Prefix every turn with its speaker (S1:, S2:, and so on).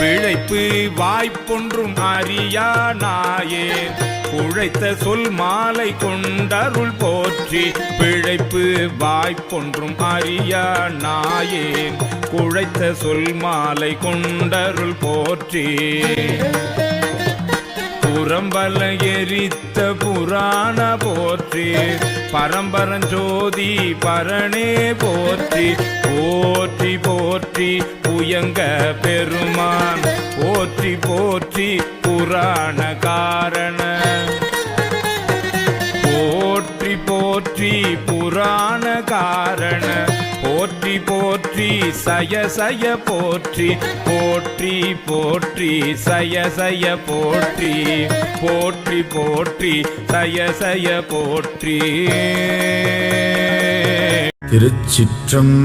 S1: பிழைப்பு வாய்ப்பொன்றும் அறியா நாயே உழைத்த சொல் மாலை கொண்டருள் போற்றி பிழைப்பு வாய்ப்பொன்றும் அறியா நாயே குழைத்த சொல் மாலை கொண்டருள் போற்றி. புறம்பல எரித்த புராண போற்றி பரம்பரஞ்சோதி பரணே போற்றி. போற்றி போற்றி உயங்க பெருமான். போற்றி போற்றி புராண காரண. போற்றி போற்றி புராண காரண. போற்றி போற்றி சய சய போற்றி. போற்றி போற்றி சய சய போற்றி. போற்றி போற்றி சய சய போற்றி.
S2: திருச்சிற்றம்பலம்.